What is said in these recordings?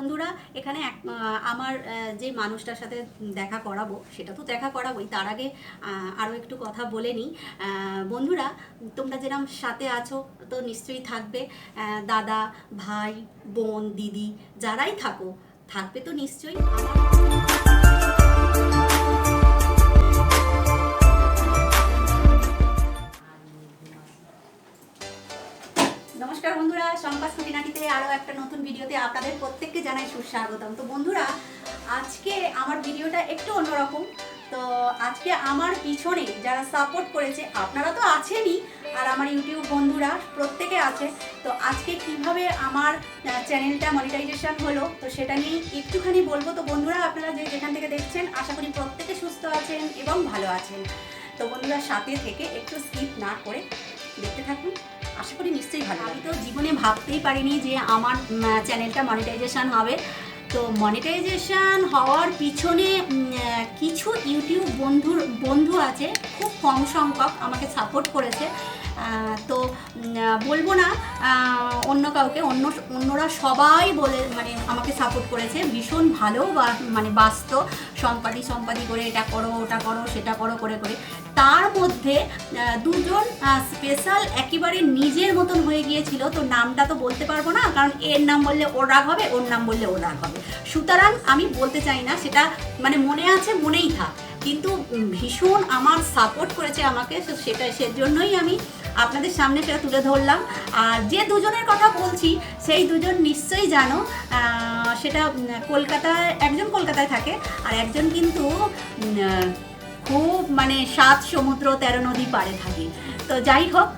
বন্ধুরা, এখানে এক আমার যে মানুষটার সাথে দেখা করাবো, সেটা তো দেখা করাবোই। তার আগে আরও একটু কথা বলে নিই। বন্ধুরা, তোমরা যেরকম সাথে আছো, তো নিশ্চয়ই থাকবে। দাদা, ভাই, বোন, দিদি, যারাই থাকো, থাকবে তো নিশ্চয়ই। নমস্কার বন্ধুরা সম্পাস খুঁটিনাটিতে আরও একটা নতুন ভিডিওতে আপনাদের প্রত্যেককে জানাই সুস্বাগতম। তো বন্ধুরা, আজকে আমার ভিডিওটা একটু অন্যরকম। তো আজকে আমার পিছনে যারা সাপোর্ট করেছে, আপনারা তো আছেনই, আর আমার ইউটিউব বন্ধুরা প্রত্যেকে আছে। তো আজকে কীভাবে আমার চ্যানেলটা মনিটাইজেশন হলো, তো সেটা নিয়ে একটুখানি বলব। তো বন্ধুরা, আপনারা যে যেখান থেকে দেখছেন, আশা করি প্রত্যেকে সুস্থ আছেন এবং ভালো আছেন। তো বন্ধুরা, সাথে থেকে একটু স্কিপ না করে দেখতে থাকুন। আশা করি নিশ্চয়ই ভালো আমি তো জীবনে ভাবতেই পারিনি যে আমার চ্যানেলটা মনিটাইজেশান হবে। তো মনিটাইজেশান হওয়ার পিছনে কিছু ইউটিউব বন্ধুর, বন্ধু আছে, খুব কম সংখ্যক আমাকে সাপোর্ট করেছে। তো বলব না অন্য কাউকে, অন্য, অন্যরা সবাই বলে মানে আমাকে সাপোর্ট করেছে, ভীষণ ভালো বা মানে বাস্ত সম্পাদি সম্পাদি করে এটা করো, ওটা করো, সেটা করো, করে করে। তার মধ্যে দুজন স্পেশাল একেবারে নিজের মতন হয়ে গিয়েছিল, তো নামটা তো বলতে পারব না, কারণ এর নাম বললে ওর রাগ হবে, ওর নাম বললে ওর রাগ হবে। সুতরাং আমি বলতে চাই না, সেটা মানে মনে আছে, মনেই থাক। কিন্তু ভীষণ আমার সাপোর্ট করেছে আমাকে, তো সেটা, সেজন্যই আমি আপনাদের সামনে সেটা তুলে ধরলাম। আর যে দুজনের কথা বলছি, সেই দুজন নিশ্চয়ই জানো সেটা কলকাতায় একজন কলকাতায় থাকে, আর একজন কিন্তু খুব মানে সাত সমুদ্র তেরো নদী পাড়ে থাকে। তো যাই হোক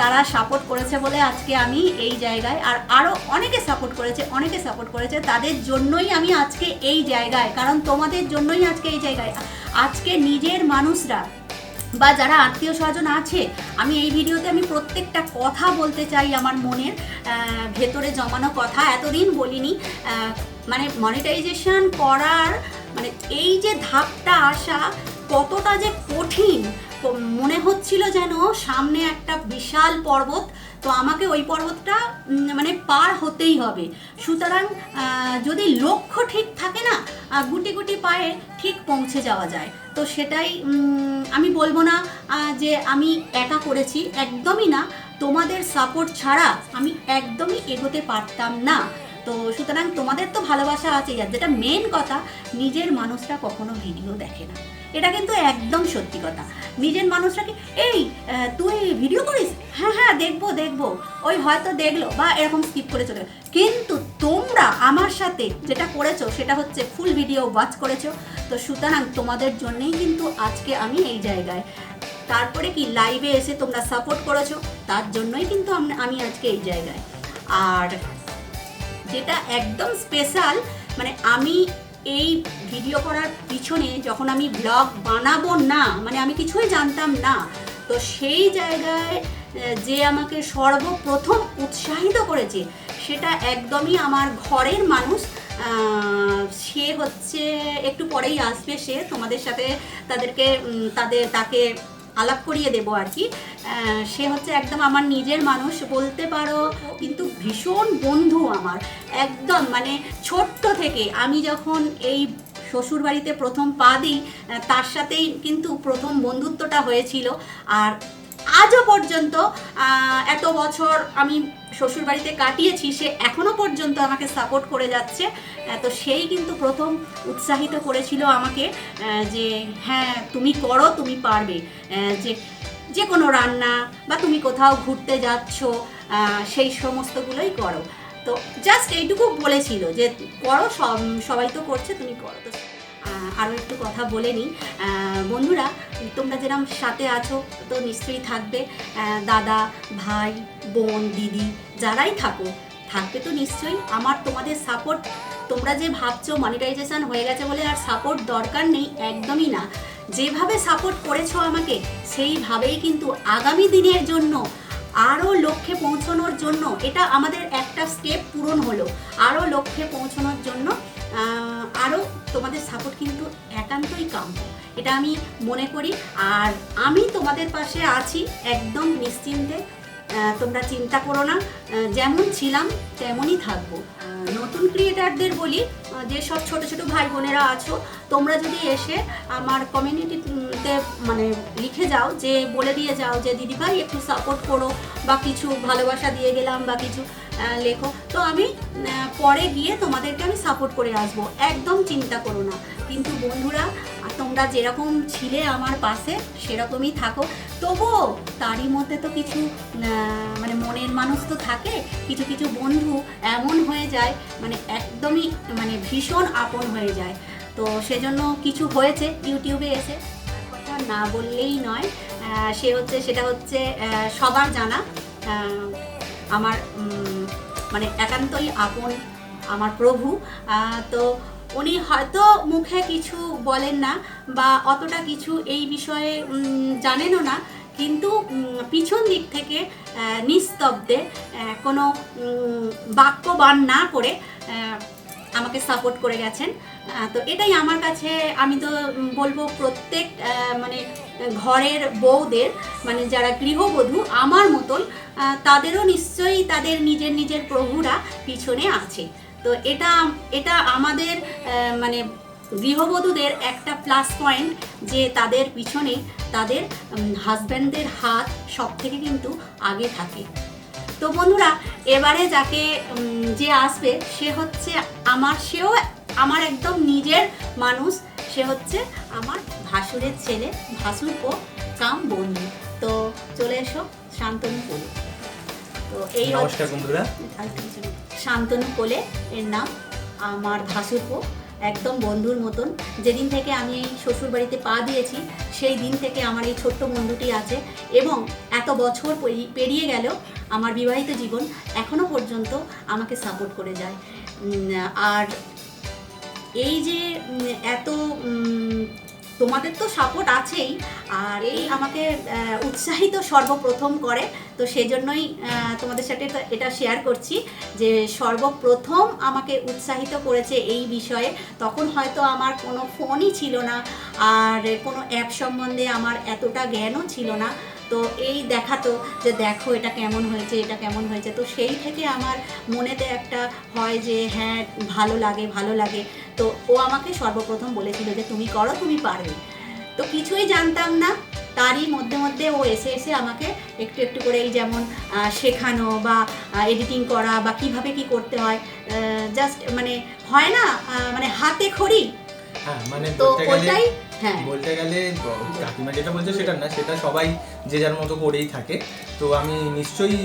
তারা সাপোর্ট করেছে বলে আজকে আমি এই জায়গায়, আর আরও অনেকে সাপোর্ট করেছে, অনেকে সাপোর্ট করেছে, তাদের জন্যই আমি আজকে এই জায়গায়, কারণ তোমাদের জন্যই আজকে এই জায়গায়। আজকে নিজের মানুষরা বা যারা আত্মীয় স্বজন আছে, আমি এই ভিডিওতে আমি প্রত্যেকটা কথা বলতে চাই আমার মনের ভেতরে জমানো কথা। এতদিন বলিনি মানে মনিটাইজেশন করার মানে এই যে ধাপটা আসা কতটা যে কঠিন মনে হচ্ছিল যেন সামনে একটা বিশাল পর্বত তো আমাকে ওই পর্বতটা মানে পার হতেই হবে। সুতরাং যদি লক্ষ্য ঠিক থাকে না গুটি গুটি পায়ে ঠিক পৌঁছে যাওয়া যায়। তো সেটাই আমি বলব না যে আমি একা করেছি, একদমই না। তোমাদের সাপোর্ট ছাড়া আমি একদমই এগোতে পারতাম না। তো সুতরাং তোমাদের তো ভালোবাসা আছেই, আর যেটা মেন কথা, নিজের মানুষরা কখনো ভিডিও দেখে না। এটা কিন্তু একদম সত্যি কথা। নিজের মানুষরা কি, এই তুই ভিডিও করিস? দেখব দেখব। ওই হয়তো দেখল বা এরকম স্কিপ করে চলে কিন্তু তোমরা আমার সাথে যেটা করেছ সেটা হচ্ছে ফুল ভিডিও ওয়াচ করেছ। তো সুতরাং তোমাদের জন্যই কিন্তু আজকে আমি এই জায়গায়। তারপরে কি লাইভে এসে তোমরা সাপোর্ট করেছ, তার জন্যই কিন্তু আমি আজকে এই জায়গায়। আর যেটা একদম স্পেশাল মানে আমি এই ভিডিও করার পিছনে যখন আমি ব্লগ বানাবো না মানে আমি কিছুই জানতাম না, তো সেই জায়গায় যে আমাকে সর্বপ্রথম উৎসাহিত করেছে, সেটা একদমই আমার ঘরের মানুষ সে হচ্ছে একটু পরেই আসবে, সে তোমাদের সাথে তাদেরকে তাদের, তাকে আলাপ করিয়ে দেবো আর কি। সে হচ্ছে একদম আমার নিজের মানুষ, বলতে পারো, কিন্তু ভীষণ বন্ধু আমার, একদম মানে ছোট্ট থেকে। আমি যখন এই শ্বশুর বাড়িতে প্রথম পা দিই তার সাথেই কিন্তু প্রথম বন্ধুত্বটা হয়েছিল। আর আজও পর্যন্ত এত বছর আমি শ্বশুর বাড়িতে কাটিয়েছি, সে এখনও পর্যন্ত আমাকে সাপোর্ট করে যাচ্ছে। তো সেই কিন্তু প্রথম উৎসাহিত করেছিল আমাকে যে হ্যাঁ তুমি করো, তুমি পারবে। যে যে কোনো রান্না বা তুমি কোথাও ঘুরতে যাচ্ছ সেই সমস্তগুলোই করো। তো জাস্ট এইটুকু বলেছিল যে করো, সব- সবাই তো করছে, তুমি করো। তো আরও একটু কথা বলে নিই। বন্ধুরা, তোমরা যেরকম সাথে আছো, তো নিশ্চয়ই থাকবে। দাদা, ভাই, বোন, দিদি, যারাই থাকো, থাকবে তো নিশ্চয়ই। আমার তোমাদের সাপোর্ট তোমরা যে ভাবছ মনিটাইজেশন হয়ে গেছে বলে আর সাপোর্ট দরকার নেই, একদমই না। যেভাবে সাপোর্ট করেছ আমাকে, সেইভাবেই কিন্তু আগামী দিনের জন্য আরও লক্ষ্যে পৌঁছানোর জন্য, এটা আমাদের একটা স্টেপ পূরণ হলো। আরও লক্ষ্যে পৌঁছানোর জন্য আরও তোমাদের সাপোর্ট কিন্তু একান্তই কাম্য। এটা আমি মনে করি। আর আমি তোমাদের পাশে আছি একদম নিশ্চিন্তে। তোমরা চিন্তা করো না। যেমন ছিলাম তেমনই থাকব। নতুন ক্রিয়েটারদের বলি আহ, যে সব ছোট ছোট ভাই বোনেরা আছো তোমরা যদি এসে আমার কমিউনিটিতে মানে লিখে যাও যে বলে দিয়ে যাও যে দিদিভাই একটু সাপোর্ট করো বা কিছু ভালোবাসা দিয়ে গেলাম বা কিছু। লেখো। তো আমি পরে গিয়ে তোমাদেরকে আমি সাপোর্ট করে আসব। একদম চিন্তা করো না। কিন্তু বন্ধুরা, তোমরা যেরকম ছিলে আমার পাশে, সেরকমই থাকো। তবুও তারই মধ্যে তো কিছু মানে মনের মানুষ তো থাকে। কিছু কিছু বন্ধু এমন হয়ে যায় মানে একদমই মানে ভীষণ আপন হয়ে যায়। তো সেজন্য কিছু হয়েছে ইউটিউবে এসে। কথা না বললেই নয়। সে হচ্ছে, সেটা হচ্ছে সবার জানা। আমার মানে একান্তই আপন আমার প্রভু। তো উনি হয়তো মুখে কিছু বলেন না বা অতটা কিছু এই বিষয়ে জানেনও না। কিন্তু পিছন দিক থেকে নিস্তব্ধে কোনো বাক্যবান না করে আমাকে সাপোর্ট করে গেছেন। তো এটাই আমার কাছে, আমি তো বলব প্রত্যেক মানে ঘরের বউদের মানে যারা গৃহবধূ, আমার মতন তাদেরও নিশ্চয়ই তাদের নিজের নিজের প্রভুরা পিছনে আছে। তো এটা এটা আমাদের মানে গৃহবধূদের একটা প্লাস পয়েন্ট যে তাদের পিছনে তাদের হাজব্যান্ডদের হাত সব থেকে কিন্তু আগে থাকে। তো বন্ধুরা এবারে যাকে যে আসবে সে হচ্ছে আমার সেও আমার একদম নিজের মানুষ। সে হচ্ছে আমার ভাসুরের ছেলে ভাসুরপো কাম বন্ধু তো চলে এসো শান্তনু কোলে। তো এই নমস্কার বন্ধুরা। শান্তনু কোলে এর নাম আমার ভাসুরপো। একদম বন্ধুর মতন। যেদিন থেকে আমি এই শ্বশুর বাড়িতে পা দিয়েছি, সেই দিন থেকে আমার এই ছোট্ট বন্ধুটি আছে এবং এত বছর পেরি- পেরিয়ে গেল, আমার বিবাহিত জীবন এখনও পর্যন্ত আমাকে সাপোর্ট করে যায়। আর এই যে এত তোমাদের তো সাপোর্ট আছেই, আর এই আমাকে উৎসাহিত সর্বপ্রথম করে, তো সেজন্যই জন্যই তোমাদের সাথে এটা শেয়ার করছি, যে সর্বপ্রথম আমাকে উৎসাহিত করেছে এই বিষয়ে। তখন হয়তো আমার কোনো ফোনই ছিল না, আর কোনো অ্যাপ সম্বন্ধে আমার এতটা জ্ঞানও ছিল না। তো এই দেখাতো যে দেখো এটা কেমন হয়েছে এটা কেমন হয়েছে। তো সেই থেকে আমার মনেতে একটা হয় যে হ্যাঁ ভালো লাগে ভালো লাগে। তো ও আমাকে সর্বপ্রথম বলেছিল যে তুমি করো তুমি পারবে। তো কিছুই জানতাম না তারই মধ্যে মধ্যে ও এসে এসে আমাকে একটু একটু করে এই যেমন শেখানো বা এডিটিং করা বা কীভাবে কি করতে হয় জাস্ট মানে হয় না মানে হাতে খড়ি? হ্যাঁ মানে তো ওটাই বলতে গেলে কাকিমা যেটা বলছে সেটা না সেটা সবাই যে যার মতো করেই থাকে। তো আমি নিশ্চয়ই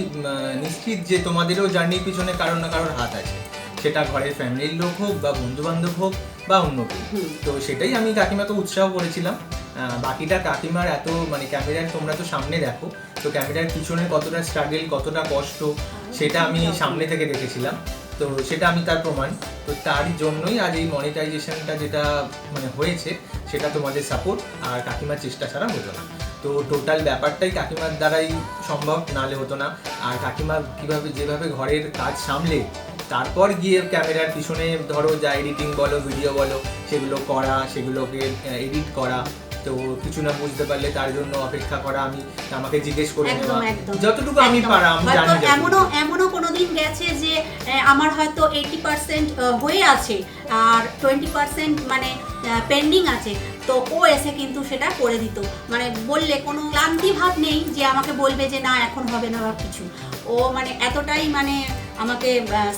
নিশ্চিত যে তোমাদেরও জার্নির পিছনে কারোর না কারোর হাত আছে। সেটা ঘরের ফ্যামিলির লোক হোক বা বন্ধু বান্ধব হোক বা অন্য কেউ। তো সেটাই আমি কাকিমাকে উৎসাহ করেছিলাম। বাকিটা কাকিমার এত মানে ক্যামেরার তোমরা তো সামনে দেখো। তো ক্যামেরার পিছনে কতটা স্ট্রাগল কতটা কষ্ট সেটা আমি সামনে থেকে দেখেছিলাম। তো সেটা আমি তার প্রমাণ। তো তার জন্যই আজ এই মনিটাইজেশনটা যেটা মানে হয়েছে সেটা তোমাদের সাপোর্ট আর কাকিমার চেষ্টা ছাড়া হতো না। তো টোটাল ব্যাপারটাই কাকিমার দ্বারাই সম্ভব নালে হতো না। আর কাকিমা কীভাবে, যেভাবে ঘরের কাজ সামলে, তারপর গিয়ে ক্যামেরার পিছনে ধরো যা এডিটিং বলো ভিডিও বলো, সেগুলো করা, সেগুলোকে এডিট করা তো কিছু না বুঝতে পারলে তার জন্য অপেক্ষা করা আমি আমাকে জিজ্ঞেস করে নেওয়া। যতটুকু আমি। পারা আমি জানি। এমনও এমনও কোনোদিন গেছে যে আমার হয়তো এইটি পার্সেন্ট হয়ে আছে আর টোয়েন্টি পার্সেন্ট মানে পেন্ডিং আছে। তো ও এসে কিন্তু সেটা করে দিত। মানে বললে কোনো ক্লান্তি ভাব নেই যে আমাকে বলবে যে না এখন হবে না বা কিছু। ও মানে এতটাই মানে আমাকে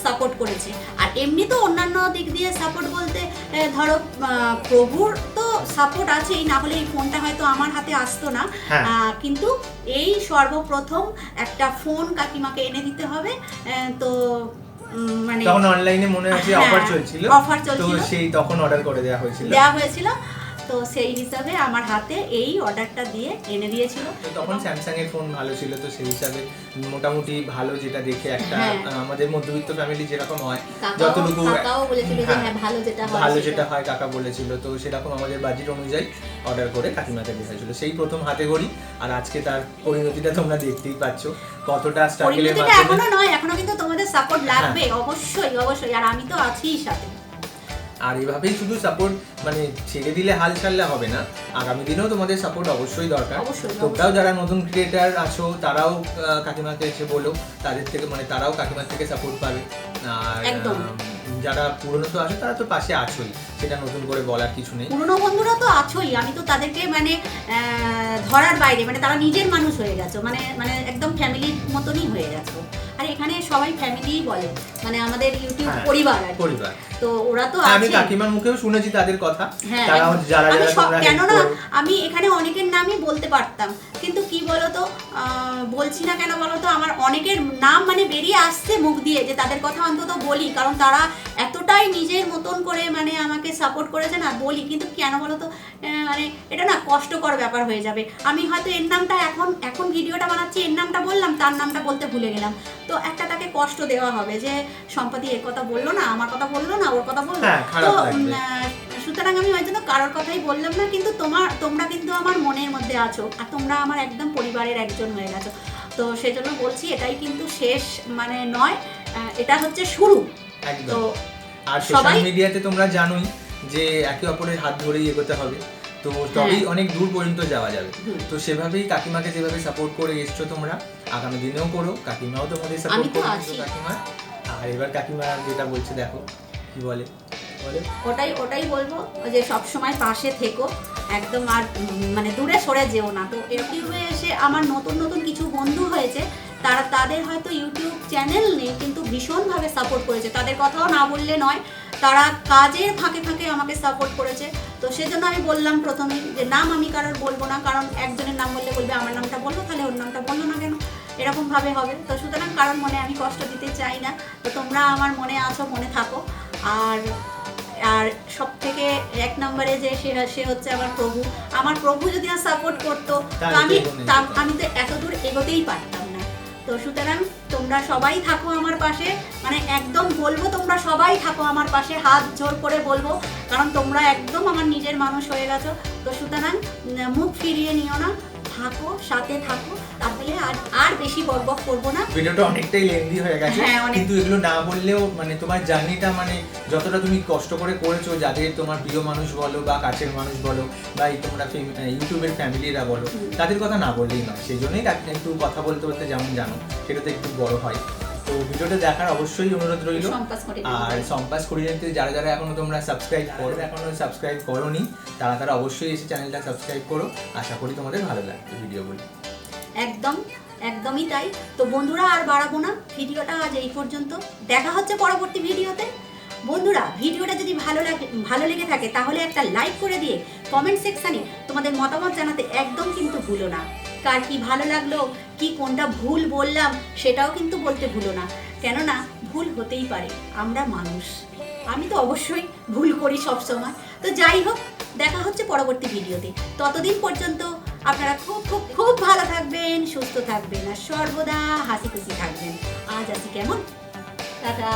সাপোর্ট করেছে। আর এমনি তো অন্যান্য দিক দিয়ে সাপোর্ট বলতে ধরো প্রভুর তো সাপোর্ট আছে এই না হলে এই ফোনটা হয়তো আমার হাতে আসতো না হ্যাঁ। কিন্তু এই সর্বপ্রথম একটা ফোন কাকিমাকে এনে দিতে হবে তো মানে তখন অনলাইনে মনে আছে হ্যাঁ, অফার চলছিল অফার তো চলছিল। সেই তখন অর্ডার করে দেওয়া হয়েছিল দেওয়া হয়েছিল তো সেই হিসাবে আমার হাতে এই অর্ডারটা দিয়ে এনে দিয়েছিল তখন স্যামসাং এর ফোন ভালো ছিল তো সেই হিসাবে মোটামুটি ভালো যেটা দেখে একটা হ্যাঁ। আমাদের মধ্যবিত্ত ফ্যামিলি যেরকম হয় যতটুকু কাকাও বলেছিল যে হ্যাঁ, হ্যাঁ ভালো যেটা হয় ভালো যেটা হয় কাকা বলেছিল তো সেরকম আমাদের বাজেট অনুযায়ী অর্ডার করে কাকিমাকে দেওয়া হয়েছিল সেই প্রথম হাতে গড়ি আর আজকে তার পরিণতিটা তোমরা দেখতেই পাচ্ছ কতটা স্ট্রাগলের মাধ্যমে এখনও নয় এখনও কিন্তু তোমাদের সাপোর্ট হ্যাঁ। লাগবে অবশ্যই অবশ্যই আর আমি তো আছিই সাথে আর এভাবেই শুধু সাপোর্ট মানে ছেড়ে দিলে হাল ছাড়লে হবে না। আগামী দিনেও তোমাদের সাপোর্ট অবশ্যই দরকার। তোমরাও যারা নতুন ক্রিয়েটার আছো তারাও কাকিমাকে এসে বলো। তাদের থেকে মানে তারাও কাকিমার থেকে সাপোর্ট পাবে। আর যারা পুরনো তো আছে তারা তো পাশে আছোই। সেটা নতুন করে বলার কিছু নেই। পুরনো বন্ধুরা তো আছোই। আমি তো তাদেরকে মানে ধরার বাইরে মানে তারা নিজের মানুষ হয়ে গেছো। মানে মানে একদম ফ্যামিলির মতনই হয়ে গেছো। আর এখানে সবাই ফ্যামিলিই বলে। মানে আমাদের ইউটিউব হ্যাঁ, পরিবার পরিবার। তো ওরা তো হ্যাঁ, আমি কাকিমার মুখেও শুনেছি তাদের কথা। হ্যাঁ তারা। যারা যারা কেননা আমি এখানে অনেকের নামই বলতে পারতাম। কিন্তু কি বলতো বলছি না কেন বলতো আমার অনেকের নাম মানে বেরিয়ে আসছে মুখ দিয়ে যে তাদের কথা অন্তত বলি। কারণ তারা এতটাই নিজের মতন করে মানে আমাকে সাপোর্ট করেছে না বলি। কিন্তু কেন বলতো আহ, মানে এটা না কষ্টকর ব্যাপার হয়ে যাবে। আমি হয়তো এর নামটা এখন এখন ভিডিওটা বানাচ্ছি এর নামটা বললাম তার নামটা বলতে ভুলে গেলাম। তো একটা তাকে কষ্ট দেওয়া হবে যে সম্পাদি এর কথা বলল না আমার কথা বলল না ওর কথা হ্যাঁ, তো। সুতরাং আমি কারোর কথাই বললাম না কিন্তু তোমার তোমরা কিন্তু আমার মনের মধ্যে আছো আর তোমরা আমার একদম পরিবারের একজন হয়ে গেছো। তো সেজন্য বলছি এটাই কিন্তু শেষ মানে নয় এটা হচ্ছে শুরু। তো আর সোশ্যাল মিডিয়াতে তোমরা জানোই যে একে অপরের হাত ধরেই এগোতে হবে। তো তবেই অনেক দূর পর্যন্ত যাওয়া যাবে। হ্যাঁ। তো সেভাবেই কাকিমাকে যেভাবে সাপোর্ট করে এসছো তোমরা আগামী দিনেও করো। কাকিমাও তোমাদের সাপোর্ট আছি। কাকিমা। আর এবার কাকিমা যেটা বলছে দেখো। কি বলে? ওটাই ওটাই বলব যে সব সময় পাশে থেকো, একদম আর মানে দূরে সরে যেও না। তো ইউটিউবে এসে আমার নতুন নতুন কিছু বন্ধু হয়েছে, তারা, তাদের হয়তো ইউটিউব চ্যানেল নেই, কিন্তু ভীষণভাবে সাপোর্ট করেছে। তাদের কথাও না বললে নয়, তারা কাজের ফাঁকে ফাঁকে আমাকে সাপোর্ট করেছে। তো সেজন্য আমি বললাম প্রথমেই যে, নাম আমি কারোর বলব না, কারণ একজনের নাম বললে বলবে, আমার নামটা বলল, তাহলে ওর নামটা বলল না কেন? এরকম ভাবে হবে। তো সুতরাং কারণ মনে আমি কষ্ট দিতে চাই না। তো তোমরা আমার মনে আছো, মনে থাকো। আর আর সব থেকে এক নম্বরে যে সে সে হচ্ছে আমার প্রভু। আমার প্রভু যদি না সাপোর্ট করতো তো আমি। আমি তো এত দূর এগোতেই পারতাম না। তো সুতরাং তোমরা সবাই থাকো আমার পাশে। মানে একদম বলব তোমরা সবাই থাকো আমার পাশে। হাত জোর করে বলব কারণ তোমরা একদম আমার নিজের মানুষ হয়ে গেছো। তো সুতরাং মুখ ফিরিয়ে নিও না। থাকো সাথে থাকো। তাহলে আর আর বেশি বকবক করব না। ভিডিওটা অনেকটাই লেন্দি হয়ে গেছে। হ্যাঁ, কিন্তু এগুলো না বললেও মানে তোমার জার্নিটা মানে যতটা তুমি কষ্ট করে করেছ যাদের তোমার প্রিয় মানুষ বলো বা কাছের মানুষ বলো বা এই তোমরা ইউটিউবের ফ্যামিলিরা বলো তাদের কথা না বললেই নয়। সেই জন্যই একটু কথা বলতে বলতে যেমন জানো সেটা তো একটু বড় হয়। ভিডিওটা দেখার অবশ্যই অনুরোধ রইল। আর সম্পাস কুড়িয়াতে যারা যারা এখনও তোমরা সাবস্ক্রাইব করো এখনও সাবস্ক্রাইব করোনি তারা তারা অবশ্যই এসে চ্যানেলটা সাবস্ক্রাইব করো। আশা করি তোমাদের ভালো লাগবে ভিডিওগুলো। একদম একদমই তাই। তো বন্ধুরা আর বাড়াবো না। ভিডিওটা আজ এই পর্যন্ত। দেখা হচ্ছে পরবর্তী ভিডিওতে। বন্ধুরা ভিডিওটা যদি ভালো লাগে ভালো লেগে থাকে তাহলে একটা লাইক করে দিয়ে কমেন্ট সেকশানে তোমাদের মতামত জানাতে একদম কিন্তু ভুলো না। কার কি ভালো লাগল, কি কোনটা ভুল বললাম, সেটাও কিন্তু বলতে ভুলো না। কেননা ভুল হতেই পারে, আমরা মানুষ। আমি তো অবশ্যই ভুল করি সব সময়। তো যাই হোক, দেখা হচ্ছে পরবর্তী ভিডিওতে। ততদিন পর্যন্ত আপনারা খুব খুব খুব ভালো থাকবেন, সুস্থ থাকবেন, আর সর্বদা হাসি খুশি থাকবেন। আজ আসি কেমন? টাটা।